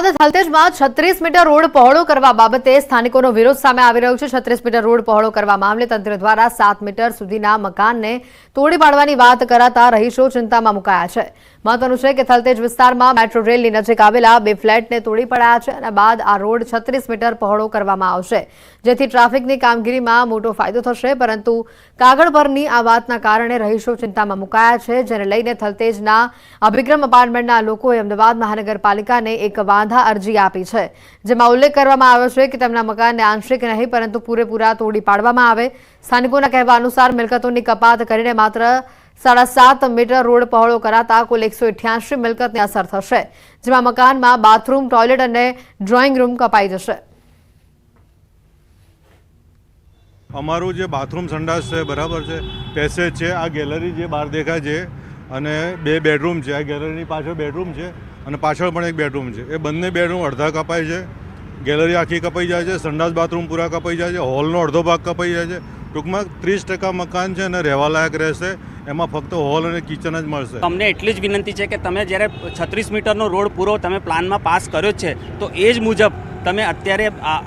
અમદાવાદ થલતેજમાં છત્રીસ metre road પહોળો કરવા બાબતે સ્થાનિકોનો વિરોધ સામે આવી રહ્યો છે. છત્રીસ મીટર રોડ પહોળો કરવા મામલે તંત્ર દ્વારા સાત મીટર સુધીના મકાનને તોડી પાડવાની વાત કરાતા રહીશો ચિંતામાં મુકાયા છે. મહત્વનું છે કે થલતેજ વિસ્તારમાં મેટ્રો રેલની નજીક આવેલા બે ફ્લેટને તોડી પડાયા છે અને બાદ આ રોડ છત્રીસ મીટર પહોળો કરવામાં આવશે. જેથી ટ્રાફિકની કામગીરીમાં મોટો ફાયદો થશે, પરંતુ કાગળ પરની આ વાતના કારણે રહીશો ચિંતામાં મુકાયા છે. જેને લઈને થલતેજના અભિક્રમ અપાર્ટમેન્ટના લોકોએ અમદાવાદ મહાનગરપાલિકાને એક વાંધા અરજી આપી છે. જેમાં ઉલ્લેખ કરવામાં આવ્યો છે કે તેમના મકાનને આંશિક નહીં, પરંતુ પૂરેપૂરા તોડી પાડવામાં આવે. સ્થાનિકોના કહેવા અનુસાર મિલકતોની કપાત કરીને માત્ર સાડા સાત મીટર રોડ પહોળો કરાતા કુલ એકસો અઠ્યાસી મિલકતને અસર થશે, જેમાં મકાનમાં બાથરૂમ, ટોયલેટ અને ડ્રોઈંગ રૂમ કપાઈ જશે. અમારું જે બાથરૂમ સંડાસ છે, બરાબર છે, પેસેજ છે, આ ગેલેરી જે બહાર દેખાય છે, અને બે બેડરૂમ છે, આ ગેલેરીની પાછળ બેડરૂમ છે અને પાછળ પણ એક બેડરૂમ છે. એ બંને બેડરૂમ અડધા કપાય છે. ગેલેરી આખી કપાઈ જાય છે. સંડાસ બાથરૂમ પૂરા કપાઈ જાય છે. હોલનો અડધો ભાગ કપાઈ જાય છે. ટૂંકમાં ત્રીસ ટકા મકાન છે અને રહેવાલાયક રહેશે. એમાં ફક્ત હોલ અને કિચન જ મળશે. અમને એટલી જ વિનંતી છે કે તમે જ્યારે છત્રીસ મીટરનો રોડ પૂરો તમે પ્લાનમાં પાસ કર્યો છે, તો એ જ મુજબ તમે અત્યારે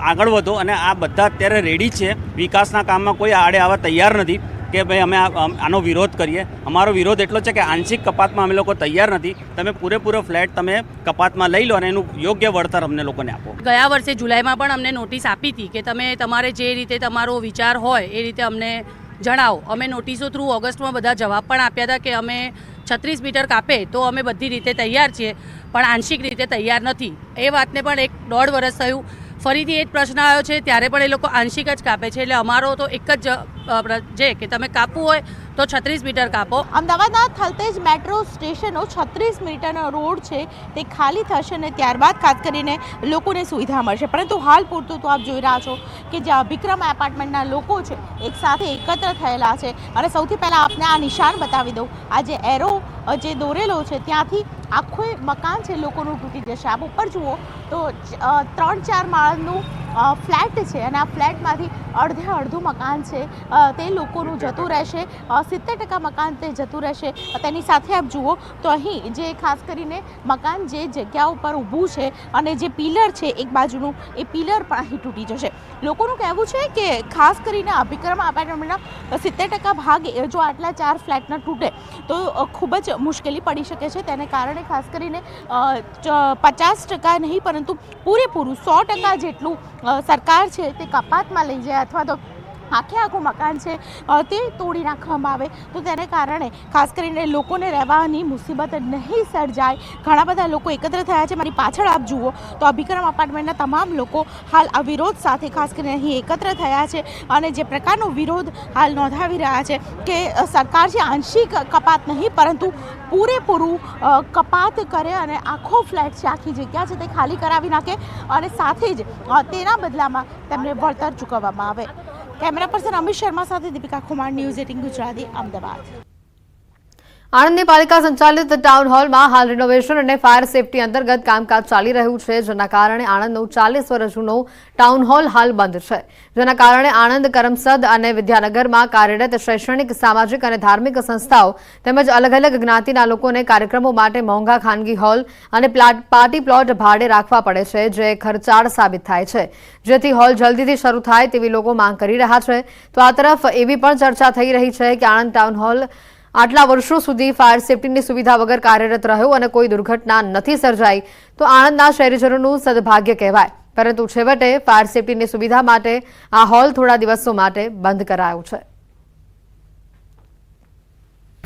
આગળ વધો અને આ બધા અત્યારે રેડી છે. વિકાસના કામમાં કોઈ આડે આવવા તૈયાર નથી. કે ભાઈ અમે આનો વિરોધ કરીએ. અમારો વિરોધ એટલો છે કે આંશિક કપાતમાં અમે લોકો તૈયાર નથી. તમે પૂરેપૂરો ફ્લેટ તમે કપાતમાં લઈ લો અને એનું યોગ્ય વળતર અમને લોકોને આપો. ગયા વર્ષે જુલાઈમાં પણ અમને નોટિસ આપી હતી કે તમે તમારે જે રીતે તમારો વિચાર હોય એ રીતે અમને જણાવો. અમે નોટિસો થ્રુ ઓગસ્ટમાં બધા જવાબ પણ આપ્યા હતા કે અમે છત્રીસ મીટર કાપે તો અમે બધી રીતે તૈયાર છીએ, પણ આંશિક રીતે તૈયાર નથી. એ વાતને પણ એક દોઢ વર્ષ થયું. ફરીથી એ જ પ્રશ્ન આવ્યો છે, ત્યારે પણ એ લોકો આંશિક જ કાપે છે. એટલે અમારો તો એક જ જે કે તમે કાપવું હોય તો છત્રીસ મીટર કાપો. અમદાવાદના થલતેજ મેટ્રો સ્ટેશનનો છત્રીસ મીટરનો રોડ છે, તે ખાલી થશે અને ત્યારબાદ ખાસ કરીને લોકોને સુવિધા મળશે. પરંતુ હાલ પૂરતું તો આપ જોઈ રહ્યા છો કે જે અભિક્રમ એપાર્ટમેન્ટના લોકો છે, એક સાથે એકત્ર થયેલા છે. અને સૌથી પહેલાં આપને આ નિશાન બતાવી દઉં. આ જે એરો જે દોરેલો છે, ત્યાંથી આખું મકાન છે લોકોનું તૂટી જશે. આપ ઉપર જુઓ તો ત્રણ ચાર માળનું ફ્લેટ છે અને આ ફ્લેટમાંથી અડધે અડધું મકાન છે. તે લોકોનું જતું રહેશે. સિત્તેર ટકા મકાન તે જતું રહેશે. તેની સાથે આપ જુઓ તો અહીં જે ખાસ કરીને મકાન જે જગ્યા ઉપર ઊભું છે અને જે પિલર છે એક બાજુનું એ પિલર પણ અહીં તૂટી જશે. લોકોનું કહેવું છે કે ખાસ કરીને અભિક્રમ એપાર્ટમેન્ટના સિત્તેર ટકા ભાગ જો આટલા ચાર ફ્લેટના તૂટે તો ખૂબ જ મુશ્કેલી પડી શકે છે. તેને કારણે ખાસ કરીને પચાસ ટકા નહીં પરંતુ પૂરેપૂરું સો ટકા જેટલું સરકાર છે તે કપાતમાં લઈ જાય અથવા તો આખે આખું મકાન છે તે તોડી નાખવામાં આવે. તો તેને કારણે ખાસ કરીને લોકોને રહેવાની મુસીબત નહીં સર્જાય. ઘણા બધા લોકો એકત્ર થયા છે. મારી પાછળ આપ જુઓ તો અભિક્રમ અપાર્ટમેન્ટના તમામ લોકો હાલ આ વિરોધ સાથે ખાસ કરીને અહીં એકત્ર થયા છે અને જે પ્રકારનો વિરોધ હાલ નોંધાવી રહ્યા છે કે સરકાર છે આંશિક કપાત નહીં, પરંતુ પૂરેપૂરું કપાત કરે અને આખો ફ્લેટ છે, આખી જગ્યા છે તે ખાલી કરાવી નાખે અને સાથે જ તેના બદલામાં તેમને વળતર ચૂકવવામાં આવે. કેમેરા પર્સન અમિત શર્મા સાથે દીપિકા કુમાર ન્યૂઝ એટીન ગુજરાતી અમદાવાદ. આણંદની પાલિકા સંચાલિત ટાઉન હોલમાં હાલ રિનોવેશન અને ફાયર સેફટી અંતર્ગત કામકાજ ચાલી રહ્યું છે, જેના કારણે આણંદનો ચાલીસ વર્ષ જૂનો ટાઉન હોલ હાલ બંધ છે. જેના કારણે આણંદ કરમસદ અને વિદ્યાનગરમાં કાર્યરત શૈક્ષણિક, સામાજિક અને ધાર્મિક સંસ્થાઓ તેમજ અલગ અલગ જ્ઞાતિના લોકોને કાર્યક્રમો માટે મોંઘા ખાનગી હોલ અને પાર્ટી પ્લોટ ભાડે રાખવા પડે છે, જે ખર્ચાળ સાબિત થાય છે. જેથી હોલ જલ્દીથી શરૂ થાય તેવી લોકો માંગ કરી રહ્યા છે. તો આ તરફ એવી પણ ચર્ચા થઈ રહી છે કે આણંદ ટાઉન હોલ આટલા વર્ષો સુધી ફાયર સેફટીની સુવિધા વગર કાર્યરત રહ્યો અને કોઈ દુર્ઘટના નથી સર્જાઈ, તો આણંદના શહેરીજનોનું સદભાગ્ય કહેવાય. પરંતુ છેવટે ફાયર સેફટીની સુવિધા માટે આ હોલ થોડા દિવસો માટે બંધ કરાયો છે.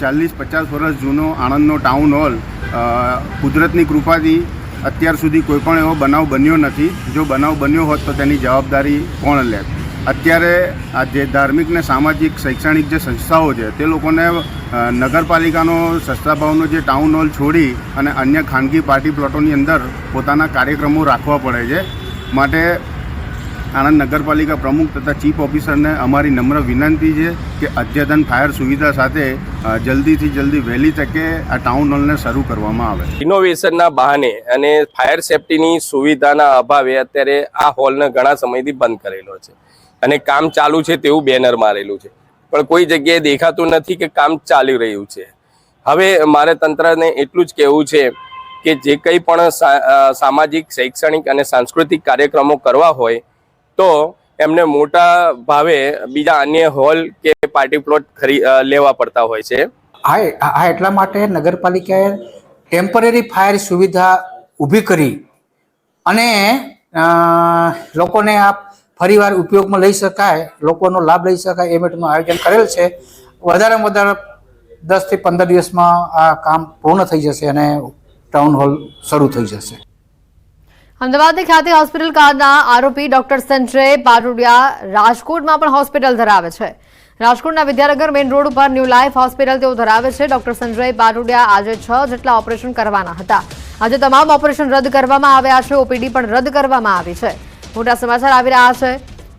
ચાલીસ પચાસ વર્ષ જૂનો આણંદનો ટાઉન હોલ કુદરતની કૃપાથી અત્યાર સુધી કોઈ પણ એવો બનાવ બન્યો નથી. જો બનાવ બન્યો હોત તો તેની જવાબદારી કોણ લે? અત્યારે આ જે ધાર્મિક ને સામાજિક, શૈક્ષણિક જે સંસ્થાઓ છે, તે લોકોને નગરપાલિકાનો સસ્તા ભાવનો જે ટાઉન હોલ છોડી અને અન્ય ખાનગી પાર્ટી પ્લોટોની અંદર પોતાના કાર્યક્રમો રાખવા પડે છે. માટે આણંદ નગરપાલિકા પ્રમુખ તથા ચીફ ઓફિસરને અમારી નમ્ર વિનંતી છે કે અદ્યતન ફાયર સુવિધા સાથે જલ્દીથી જલ્દી વહેલી તકે આ ટાઉન હોલને શરૂ કરવામાં આવે. ઇનોવેશનના બહાને અને ફાયર સેફટીની સુવિધાના અભાવે અત્યારે આ હોલને ઘણા સમયથી બંધ કરેલો છે. અને કામ ચાલુ છે તેવું બેનર મારેલું છે. પણ કોઈ જગ્યાએ દેખાતું નથી કે કામ ચાલી રહ્યું છે. હવે મારે તંત્રને એટલું જ કહેવું છે કે જે કંઈ પણ સામાજિક, શૈક્ષણિક અને સાંસ્કૃતિક કાર્યક્રમો કરવા હોય, તો એમને મોટા ભાવે બીજા અન્ય હોલ કે પાર્ટી પ્લોટ ખરી લેવા પડતા હોય છે. હા એટલા માટે નગરપાલિકાએ ટેમ્પરરી ફાયર સુવિધા ઊભી કરી અને લોકોને આ ફરીવાર ઉપયોગમાં લઈ શકાય, લોકોનો લાભ લઈ શકાય એ માટેનું આયોજન કરેલ છે. વધારેમાં વધારે દસથી પંદર દિવસમાં આ કામ પૂર્ણ થઈ જશે અને ટાઉન હોલ શરૂ થઈ જશે. અમદાવાદ ખાતે હોસ્પિટલ કારના આરોપી ડોક્ટર સંજય પાટુડિયા રાજકોટમાં પણ હોસ્પિટલ ધરાવે છે. રાજકોટના વિદ્યાનગર મેઇન રોડ ઉપર ન્યૂ લાઈફ હોસ્પિટલ તેઓ ધરાવે છે. ડોક્ટર સંજય પાટુડિયા આજે છ જેટલા ઓપરેશન કરવાના હતા. આજે તમામ ઓપરેશન રદ કરવામાં આવ્યા છે. ઓપીડી પણ રદ કરવામાં આવી છે. મોટા સમાચાર આવી રહ્યા છે.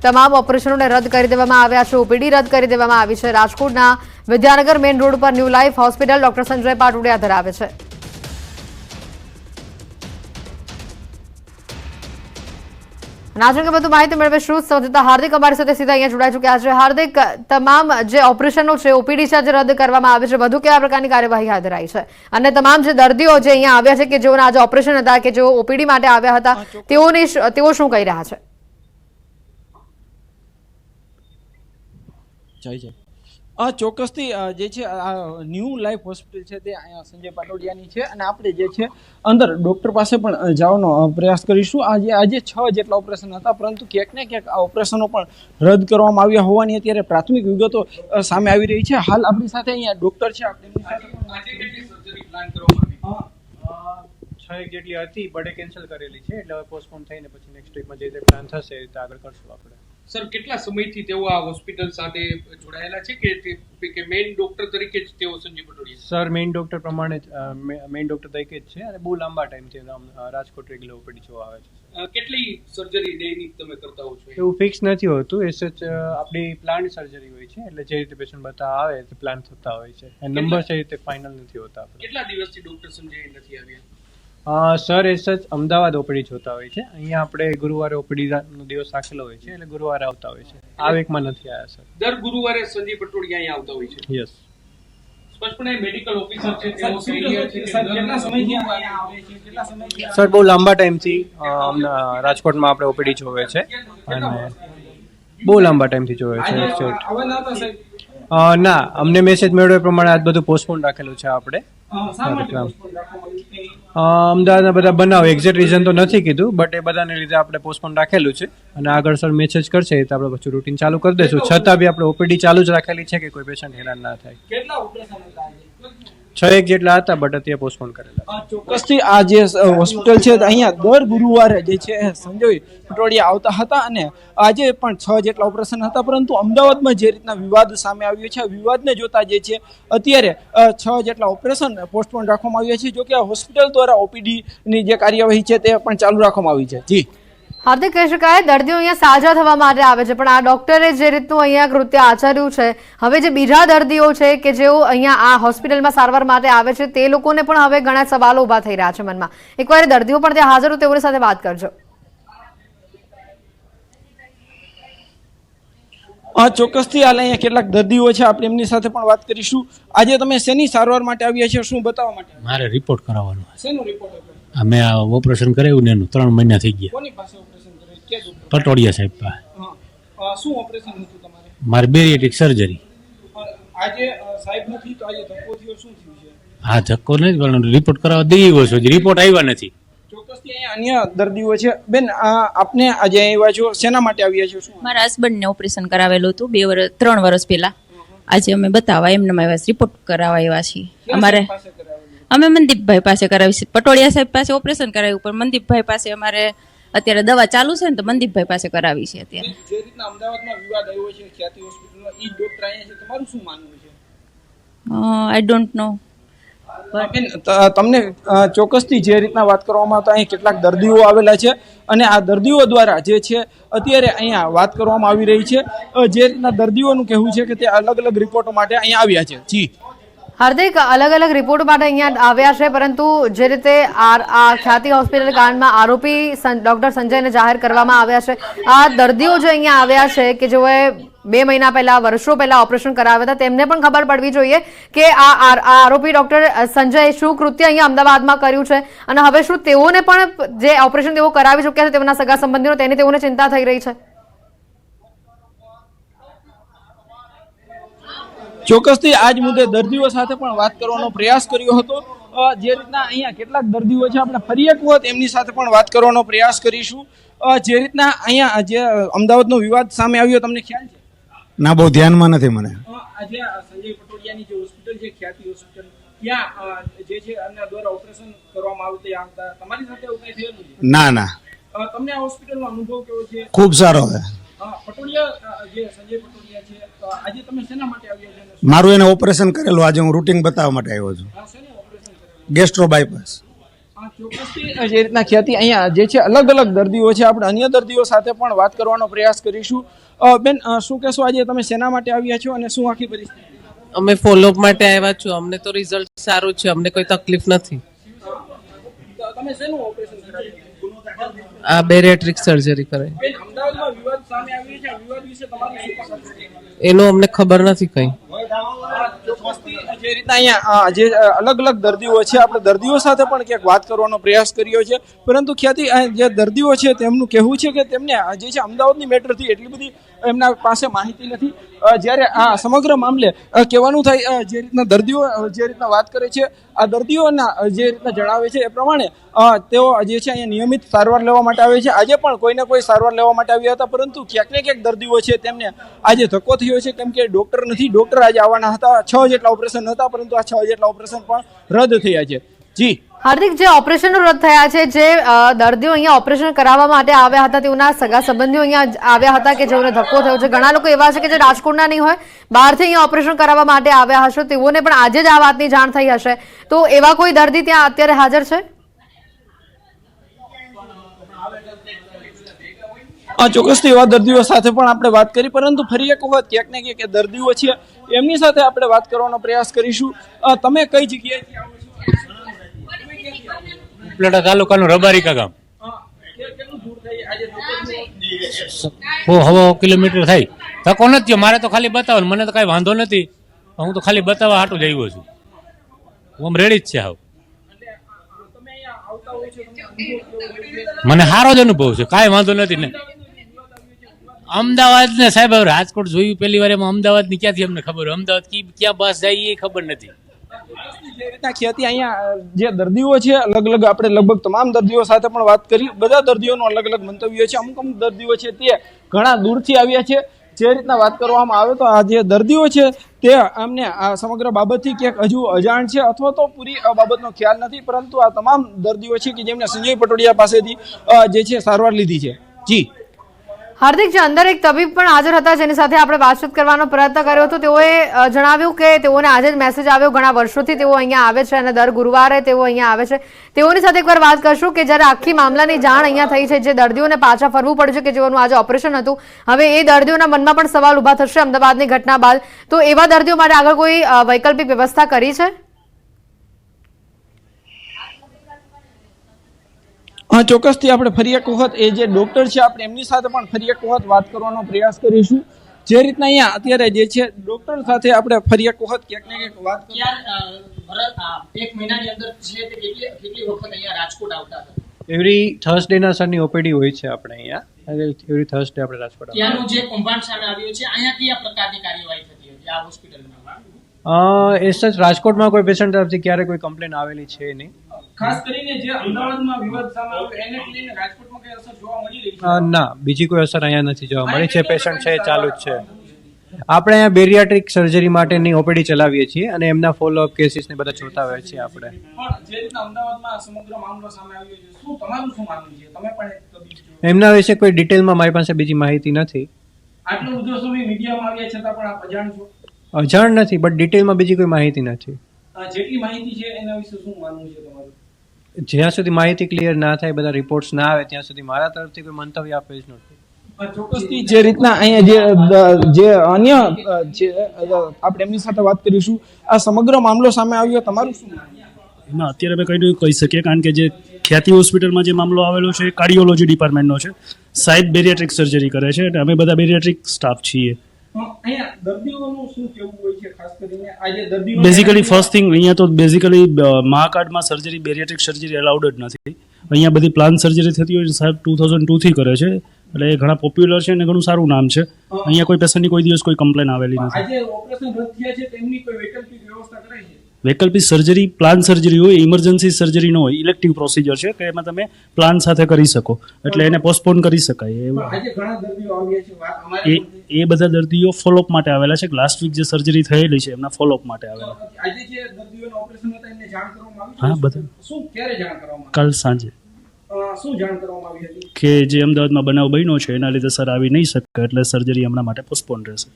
તમામ ઓપરેશનોને રદ કરી દેવામાં આવ્યા છે. ઓપીડી રદ કરી દેવામાં આવી છે. રાજકોટના વિદ્યાનગર મેઇન રોડ પર new life hospital doctor Sanjay Patudiya ધરાવે છે. અંગે વધુ માહિતી મેળવીશું સંવાદદાતા હાર્દિક અમારી સાથે સીધા અહીંયા જોડાઈ ચૂક્યા છે. હાર્દિક તમામ જે ઓપરેશનો છે ઓપીડી છે જે રદ કરવામાં આવે છે. વધુ કેવા પ્રકારની કાર્યવાહી હાથ ધરાઈ છે? અને તમામ જે દર્દીઓ જે અહીંયા આવ્યા છે કે જેઓના આજે ઓપરેશન હતા કે જેઓ ઓપીડી માટે આવ્યા હતા તેઓની શ- તેઓ શું કહી રહ્યા છે? જય જય. આ ચોક્કસથી જે છે આ ન્યૂ લાઈફ હોસ્પિટલ છે તે અહીંયા સંજય પાટોડિયાની છે અને આપણે જે છે અંદર ડૉક્ટર પાસે પણ જવાનો પ્રયાસ કરીશું. આજે આજે છ જેટલા ઓપરેશન હતા પરંતુ ક્યાંક ને ક્યાંક આ ઓપરેશનો પણ રદ કરવામાં આવ્યા હોવાની અત્યારે પ્રાથમિક વિગતો સામે આવી રહી છે. હાલ આપણી સાથે અહીંયા ડૉક્ટર છે છ એક જેટલી હતી બડે કેન્સલ કરેલી છે એટલે પોસ્ટપોન થઈને પછી નેક્સ્ટ વીકમાં જે પ્લાન થશે એ રીતે આગળ કરશું આપણે. સર કેટલા સમયથી તેઓ આ હોસ્પિટલ સાથે જોડાયેલા છે કે કે મેઇન ડોક્ટર તરીકે જ તેઓ Sanjay Patodiya sir main doctor પ્રમાણે મેઇન ડોક્ટર તરીકે જ છે અને બહુ લાંબા ટાઈમથી રાજકોટ રેગ્યુલર ઓપીડી જોવા આવે છે કેટલી સર્જરી ડેની તમે કરતા હો છો? એવું ફિક્સ નથી હોતું. એ સચ આપણી પ્લાન સર્જરી હોય છે. એટલે જે રીતે પેશન્ટ બતા આવે તે પ્લાન થતા હોય છે. નંબર છે તે ફાઇનલ નથી હોતા કેટલા દિવસથી ડોક્ટર સંજય નથી આવ્યા? સર એ સચ અમદાવાદ ઓપડી જોતા હોય છે. અહીંયા આપણે ગુરુવારે ઓપડી નો દિવસ રાખેલો હોય છે એટલે ગુરુવારે આવતા હોય છે. આ વીકમાં નથી આવ્યા સર. દર ગુરુવારે સંજય પટોડિયા અહીંયા આવતા હોય છે? યસ સ્પષ્ટપણે મેડિકલ ઓફિસર છે સર, બહુ લાંબા ટાઈમથી રાજકોટમાં આપણે ઓપીડી જોવે છે. અને બહુ લાંબા ટાઈમથી જોવે છે ના અમને મેસેજ મળ્યો એ પ્રમાણે આજ બધું પોસ્ટપોન રાખેલું છે આપણે. અમદાવાદના બધા બનાવ એક્ઝેક્ટ રીઝન તો નથી કીધું બટ એ બધાને લીધે આપણે પોસ્ટપોન રાખેલું છે. અને આગળ સર મેસેજ કરશે તો આપણે પછી રૂટીન ચાલુ કરી દઈશું. છતાં બી આપણે ઓપીડી ચાલુ જ રાખેલી છે કે કોઈ પેશન્ટ હેરાન ના થાય કેટલા ઓપરેશન હતા આજે છ એક જેટલા હતા બટ અત્યારે પોસ્ટપોન કરેલા. ચોક્કસથી આ જે હોસ્પિટલ છે, અહીંયા દર ગુરુવારે જે છે, સંજય પટોડિયા આવતા હતા અને આજે પણ છ જેટલા ઓપરેશન હતા, પરંતુ અમદાવાદમાં જે રીતના વિવાદ સામે આવ્યો છે વિવાદને જોતા જે છે, અત્યારે છ જેટલા ઓપરેશન પોસ્ટપોન રાખવામાં આવ્યા છે જો કે આ હોસ્પિટલ દ્વારા ઓપીડીની જે કાર્યવાહી છે, તે પણ ચાલુ રાખવામાં આવી છે. જી. હાર્દિક કહી શકાય દર્દીઓ અહીંયા સાજા થવા માટે આવે છે. પણ આ ડોક્ટરે જે રીતનું અહીંયા કૃત્ય આચર્યું છે હવે જે બીજા દર્દીઓ છે કે જેઓ અહીંયા આ હોસ્પિટલમાં સારવાર માટે આવે છે તે લોકોને પણ હવે ઘણા સવાલો ઊભા થઈ રહ્યા છે મનમાં. એકવાર દર્દીઓ પણ ત્યાં હાજર હોય તેઓની સાથે વાત કરજો. હા ચોક્કસથી હાલ અહીંયા કેટલાક દર્દીઓ છે આપણે એમની સાથે પણ વાત કરીશું. આજે તમે શેની સારવાર માટે આવ્યા છો શું બતાવવા માટે મારે રિપોર્ટ કરાવવાનો શેનો રિપોર્ટ અમે આ ઓપરેશન કરાવ્યું ને એનું ત્રણ મહિના થઈ ગયા. પટોડિયા સાહેબ પાસે શું ઓપરેશન હતું તમારે? મારે બેરિયેટિક સર્જરી હા આજે અ, સાહેબ નથી તો આજે ધક્કો થયો શું થયું છે? આ ધક્કો નથી પણ રિપોર્ટ કરાવવા દઈ ગયો છું. રિપોર્ટ આવ્યા નથી. ચોક્કસથી અહીંયા અન્ય દર્દીઓ છે. બેન આપને આજે આવ્યા છો શેના માટે આવ્યા છો શું? મારા હસબન્ડને ઓપરેશન કરાવેલું હતું બે વર્ષ ત્રણ વર્ષ પહેલા. આજે અમે બતાવવા એમને આવ્યા રિપોર્ટ કરાવવા આવ્યા છીએ. અમારે અમે મનદીપભાઈ પાસે કરાવી છે. પટોળિયા સાહેબ પાસે ઓપરેશન કરાવ્યું પણ મનદીપભાઈ પાસે અમારે અત્યારે દવા ચાલુ છે ને તો મનદીપભાઈ પાસે કરાવી છે અત્યારે. જે રીતના અમદાવાદમાં વિવાદ આવ્યો છે ખ્યાતિ હોસ્પિટલમાં ઈ ડોક્ટર અહીંયા છે તમારું શું માનવું છે? આઈ ડોન્ટ નો તમને ચોક્કસથી જે રીતના વાત કરવામાં આવતા અહીં કેટલાક દર્દીઓ આવેલા છે અને આ દર્દીઓ દ્વારા જે છે અત્યારે અહીંયા વાત કરવામાં આવી રહી છે. જે રીતના દર્દીઓનું કહેવું છે કે તે અલગ અલગ રિપોર્ટો માટે અહીંયા આવ્યા છે. જી. હાર્દિક, અલગ અલગ રિપોર્ટ માટે અહીંયા આવ્યા છે, પરંતુ જે રીતે આ ખ્યાતિ હોસ્પિટલ કાંડમાં આરોપી ડોક્ટર સંજયને જાહેર કરવામાં આવ્યા છે. આ દર્દીઓ જે અહીંયા આવ્યા છે, કે જેઓએ બે મહિના પહેલા, વર્ષો પહેલા ઓપરેશન કરાવ્યા હતા, તેમને પણ ખબર પડવી જોઈએ કે આ આરોપી ડોક્ટર સંજય શું કૃત્ય અહીંયા અમદાવાદમાં કર્યું છે. અને હવે શું તેઓને પણ જે ઓપરેશન તેઓ કરાવી ચૂક્યા છે તેમના સગા સંબંધીઓ, તેની તેઓને ચિંતા થઈ રહી છે? ચોક્કસથી આજ મુદ્દે દર્દીઓ સાથે પણ વાત કરવાનો પ્રયાસ કર્યો હતો. જે રીતના અહીંયા કેટલાક દર્દીઓ છે આપણે ફરી એક વખત એમની સાથે પણ વાત કરવાનો પ્રયાસ કરીશું. જે રીતના અહીંયા જે અમદાવાદનો વિવાદ સામે આવ્યો તમને ખ્યાલ છે? ના બહુ ધ્યાનમાં નથી મને. આજે સંજય પટોડિયાની જે હોસ્પિટલ છે ખ્યાતિ હોસ્પિટલ ત્યાં જે છે એમના દ્વારા ઓપરેશન કરવામાં આવ્યું આવતા તમારી સાથે એવું કંઈ થયેલું છે? ના ના. તમને આ હોસ્પિટલનો અનુભવ કેવો છે? ખૂબ સારો છે. પટોડિયા જે સંજય પટોડિયા છે આજે તમે શેના માટે આવ્યા છો? મારું એને ઓપરેશન કરેલું. આજે હું રૂટિન બતાવવા માટે આવ્યો છું. Gastro bypass. જે રીતના ખ્યાતિ અહીંયા જે છે અલગ અલગ દર્દીઓ છે. આપણે અન્ય દર્દીઓ સાથે પણ વાત કરવાનો પ્રયાસ કરીશું. બેન શું કહેશો આજે તમે શેના માટે આવ્યા છો અને શું આખી પરિસ્થિતિ? અમે ફોલોઅપ માટે આવ્યા છો. અમને તો રિઝલ્ટ સારું છે. અમને કોઈ તકલીફ નથી. તમે શેનું ઓપરેશન કરાવ્યું? ગુનો આ બેરેટ્રિક સર્જરી કરે બેન અમદાવાદમાં વિવાદ સામે આવ્યો છે. આ વિવાદ વિશે તમારું શું કહેવું છે? એનું અમને ખબર નથી કંઈ. જે રીતના અહીંયા જે અલગ અલગ દર્દીઓ છે, આપણે દર્દીઓ સાથે પણ ક્યાંક વાત કરવાનો પ્રયાસ કર્યો છે. પરંતુ ખ્યાતિ જે દર્દીઓ છે, તેમનું કહેવું છે કે તેમને જે છે, અમદાવાદની મેટરથી એટલી બધી એમના પાસે માહિતી નથી. જ્યારે આ સમગ્ર મામલે કહેવાનું થાય જે રીતના દર્દીઓ જે રીતના વાત કરે છે, આ દર્દીઓના જે રીતના જણાવે છે એ પ્રમાણે તેઓ જે છે અહીંયા નિયમિત સારવાર લેવા માટે આવે છે. આજે પણ કોઈને કોઈ સારવાર લેવા માટે આવ્યા હતા, પરંતુ ક્યાંક ને ક્યાંક દર્દીઓ છે તેમને આજે ધક્કો થયો છે. કેમ કે ડૉક્ટર નથી, ડોક્ટર આજે આવવાના હતા. છ જેટલા ઓપરેશન હતા, પરંતુ આ છ જેટલા ઓપરેશન પણ રદ થયા છે. જી. હાર્દિક જે ઓપરેશનો રદ થયા છે જે દર્દીઓ અહીંયા ઓપરેશન કરાવવા માટે આવ્યા હતા તેઓના સગા સંબંધીઓ અહીંયા આવ્યા હતા કે જેઓને ધક્કો થયો છે. ઘણા લોકો એવા છે કે જે રાજકોટના નહીં હોય બહારથી અહીંયા ઓપરેશન કરાવવા માટે આવ્યા હશે તેઓને પણ આજે જ આ વાતની જાણ થઈ હશે. તો એવા કોઈ દર્દી ત્યાં અત્યારે હાજર છે? આ ચોક્કસથી એવા દર્દીઓ સાથે પણ આપણે વાત કરી પરંતુ ફરી એક વખત ક્યાંક ને ક્યાંક દર્દીઓ છે એમની સાથે આપણે વાત કરવાનો પ્રયાસ કરીશું. તમે કઈ જગ્યાએથી આવો છો? ઉપલેટા તાલુકાનું રબારીકા ગામ. હવા કિલોમીટર થાય તકો નથી મારે તો ખાલી બતાવો મને તો કાંઈ વાંધો નથી. હું તો ખાલી બતાવવા હાટું જ આવ્યો છું. હું રેડી જ છે હાવ? મને સારો જ અનુભવ છે. કાંઈ વાંધો નથી ને. અમદાવાદ ને સાહેબ રાજકોટ જોયું પહેલી વાર એમાં અમદાવાદની ક્યાંથી અમને ખબર? અમદાવાદ ક્યાં બસ જાય એ ખબર નથી. રીતના ખ્યાતિ અહીંયા જે દર્દીઓ છે, અલગ અલગ આપણે લગભગ તમામ દર્દીઓ સાથે પણ વાત કરી. બધા દર્દીઓનું અલગ અલગ મંતવ્ય છે. અમુક અમુક દર્દીઓ છે તે ઘણા દૂરથી આવ્યા છે. જે રીતના વાત કરવામાં આવે તો આ જે દર્દીઓ છે તે અમને આ સમગ્ર બાબતથી ક્યાંક હજુ અજાણ છે અથવા તો પૂરી આ બાબતનો ખ્યાલ નથી. પરંતુ આ તમામ દર્દીઓ છે કે જેમને સંજય પટોડિયા પાસેથી જે છે સારવાર લીધી છે. જી. હાર્દિક જે, અંદર એક તબીબ પણ હાજર હતા જેની સાથે આપણે વાતચીત કરવાનો પ્રયત્ન કર્યો હતો. તેઓએ જણાવ્યું કે તેઓને આજે જ મેસેજ આવ્યો ઘણા વર્ષોથી તેઓ અહીંયા આવે છે અને દર ગુરુવારે તેઓ અહીંયા આવે છે. તેઓની સાથે એકવાર વાત કરશું કે જ્યારે આખી મામલાની જાણ અહીંયા થઈ છે, જે દર્દીઓને પાછા ફરવું પડ્યું છે કે જેઓનું આજે ઓપરેશન હતું, હવે એ દર્દીઓના મનમાં પણ સવાલ ઊભા થશે અમદાવાદની ઘટના બાદ. તો એવા દર્દીઓ માટે આગળ કોઈ વૈકલ્પિક વ્યવસ્થા કરી છે? હા ચોક્કસથી આપણે ફરી એક વખત એ જે ડૉક્ટર છે આપણે એમની સાથે પણ ફરી એક વખત વાત કરવાનો પ્રયાસ કરીશું. જે રીતના અહીંયા અત્યારે જે છે ડૉક્ટર સાથે આપણે ફરી એક વખત ક્યાંક ને ક્યાંક વાત કરી એક મહિનાની અંદર છે તે કેટલી કેટલી વખત અહીંયા રાજકોટ આવતા હતા? એવરી થર્સડેના સરની ઓપીડી હોય છે આપણે અહીંયા. એવરી થર્સડે આપણે રાજકોટ. ત્યાંનું જે કૌભાંડ સામે આવ્યું છે અહીંયા કયા પ્રકારની કાર્યવાહી થતી હતી આ હોસ્પિટલમાં અ એ સચ રાજકોટમાં કોઈ પેશન્ટ તરફથી ક્યારે કોઈ કમ્પ્લેન આવેલી છે નહીં. ખાસ કરીને જે અમદાવાદમાં વિવાદ સામે આવ્યો એને લઈને રાજકોટમાં કઈ અસર જોવા મળી રહી ના બીજી કોઈ અસર અહીંયા નથી જોવા મળી. છે પેશન્ટ છે ચાલુ જ છે. આપણે અહીંયા બેરિયાટ્રિક સર્જરી માટેની ઓપીડી ચલાવીએ છીએ અને એમના ફોલોઅપ કેસીસ ને બધા જોતા હોઈએ છીએ આપણે. આવ્યો છે શું તમારું શું માનવું છે? તમે પણ એક તબીબ છો. એમના વિશે કોઈ ડિટેલમાં મારી પાસે બીજી માહિતી નથી. અજાણ નથી બટ ડિટેલમાં બીજી કોઈ માહિતી નથી. જેટલી માહિતી છે એના વિશે શું માનવું છે જ્યાં સુધી માહિતી ક્લિયર ના થાય બધા રિપોર્ટ્સ ના આવે ત્યાં સુધી મારા તરફથી કોઈ મંતવ્ય આપે જ નથી. ચોક્કસથી જે રીતના અહીંયા જે જે અન્ય જે આપણે એમની સાથે વાત કરીશું આ સમગ્ર મામલો સામે આવ્યો તમારું શું ના એમાં અત્યારે અમે કંઈ નહીં કહી શકીએ કારણ કે જે ખ્યાતિ હોસ્પિટલમાં જે મામલો આવેલો છે એ કાર્ડિયોલોજી ડિપાર્ટમેન્ટનો છે. સાહેબ બેરિયાટ્રિક સર્જરી કરે છે અને અમે બધા બેરિયાટ્રિક સ્ટાફ છીએ. બેઝિકલી ફર્સ્ટ થિંગ અહીંયા તો બેઝિકલી મહાકાર્ડમાં સર્જરી બેરિયાટ્રિક સર્જરી એલાઉડ જ નથી. અહીંયા બધી પ્લાન સર્જરી થતી હોય સાહેબ ટુ થાઉઝન્ડ ટુથી કરે છે. એટલે એ ઘણા પોપ્યુલર છે અને ઘણું સારું નામ છે. અહીંયા કોઈ પેશન્ટની કોઈ દિવસ કોઈ કમ્પ્લેન આવેલી નથી. આજે ઓપરેશન રદ થયા છે તેમની કોઈ વૈકલ્પિક વ્યવસ્થા કરાઈ છે? વૈકલ્પિક સર્જરી પ્લાન સર્જરી હોય ઇમરજન્સી સર્જરી ન હોય ઇલેક્ટિવ પ્રોસિજર છે કે એમાં તમે પ્લાન સાથે કરી શકો. એટલે એને પોસ્ટપોન કરી શકાય એવું. એ એ બધા દર્દીઓ ફોલોઅપ માટે આવેલા છે લાસ્ટ વીક જે સર્જરી થયેલી છે એમના ફોલોઅપ માટે આવેલા. હા બધા. કાલ સાંજે. શું જાણ કરવામાં આવી હતી? કે જે અમદાવાદમાં બનાવ બન્યો છે એના લીધે સર આવી નહીં શકે એટલે સર્જરી હમણાં માટે પોસ્ટપોન રહેશે.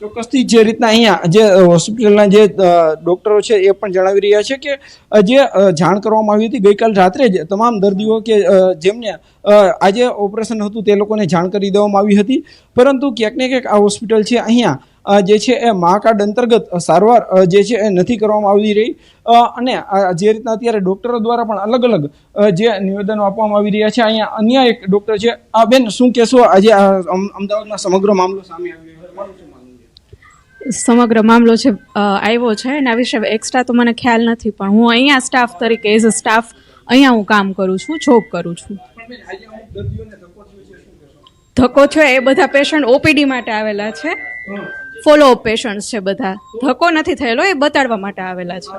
ચોક્કસથી જે રીતના અહીંયા જે હોસ્પિટલના જે ડોક્ટરો છે એ પણ જણાવી રહ્યા છે કે જે જાણ કરવામાં આવી હતી ગઈકાલ રાત્રે જ તમામ દર્દીઓ કે જેમને આજે ઓપરેશન હતું તે લોકોને જાણ કરી દેવામાં આવી હતી. પરંતુ ક્યાંક ને ક્યાંક આ હોસ્પિટલ છે અહીંયા જે છે એ મહાકાર્ડ અંતર્ગત સારવાર જે છે એ નથી કરવામાં આવી રહી. અને જે રીતના અત્યારે ડોક્ટરો દ્વારા પણ અલગ અલગ જે નિવેદનો આપવામાં આવી રહ્યા છે અહીંયા અન્ય એક ડૉક્ટર છે. આ બેન શું કહેશો? આજે અમદાવાદમાં સમગ્ર મામલો સામે આવ્યો? સમગ્ર મામલો છે આવ્યો છે એના વિશે એક્સ્ટ્રા તો મને ખ્યાલ નથી પણ હું અહીંયા સ્ટાફ તરીકે એઝ અ સ્ટાફ અહીંયા હું કામ કરું છું જોબ કરું છે. ધક્કો થયો એ બધા પેશન્ટ ઓપીડી માટે આવેલા છે. ફોલો અપ પેશન્ટ છે બધા. ધક્કો નથી થયેલો એ બતાડવા માટે આવેલા છે.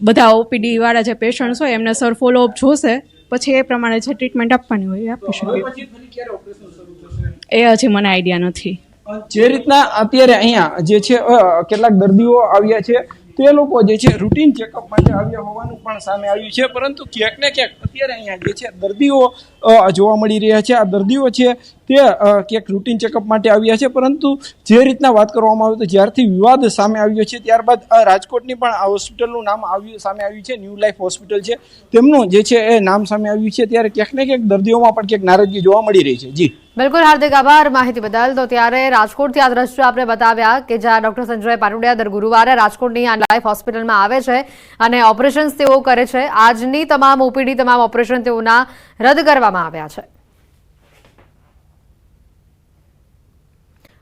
બધા ઓપીડી વાળા જે પેશન્ટ્સ હોય એમને સર ફોલો અપ જોશે પછી એ પ્રમાણે જે ટ્રીટમેન્ટ આપવાની હોય એ આપી શકે. શકીએ એ હજી મને આઈડિયા નથી. જે રીતના અત્યારે અહીંયા જે છે કેટલાક દર્દીઓ આવ્યા છે તે લોકો જે છે રૂટીન ચેકઅપ માટે આવ્યા હોવાનું પણ સામે આવ્યું છે પરંતુ ક્યાંક ને ક્યાંક અત્યારે અહીંયા જે છે દર્દીઓ જોવા મળી રહ્યા છે. આ દર્દીઓ છે તે ક્યાંક રૂટીન ચેકઅપ માટે આવ્યા છે. પરંતુ જે રીતના વાત કરવામાં આવે તો જ્યારથી વિવાદ સામે આવ્યો છે, ત્યારબાદ રાજકોટની પણ આ હોસ્પિટલનું નામ આવ્યું, સામે આવ્યું છે. ન્યૂ લાઈફ હોસ્પિટલ છે. તેમનું જે છે એ નામ સામે આવ્યું છે. ત્યારે ક્યાંક ને ક્યાંક દર્દીઓમાં પણ ક્યાંક નારાજગી જોવા મળી રહી છે. જી. બિલકુલ, હાર્દિક આભાર માહિતી બદલ. તો ત્યારે રાજકોટથી આ દ્રશ્યો આપણે બતાવ્યા કે જ્યાં ડોક્ટર સંજય પાટુડિયા દર ગુરુવારે રાજકોટની આ લાઈફ હોસ્પિટલમાં આવે છે અને ઓપરેશન્સ તેઓ કરે છે. આજની તમામ ઓપીડી, તમામ ઓપરેશન તેઓના રદ કરવામાં આવ્યા છે.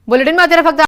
બુલેટિનમાં અત્યારે ફક્ત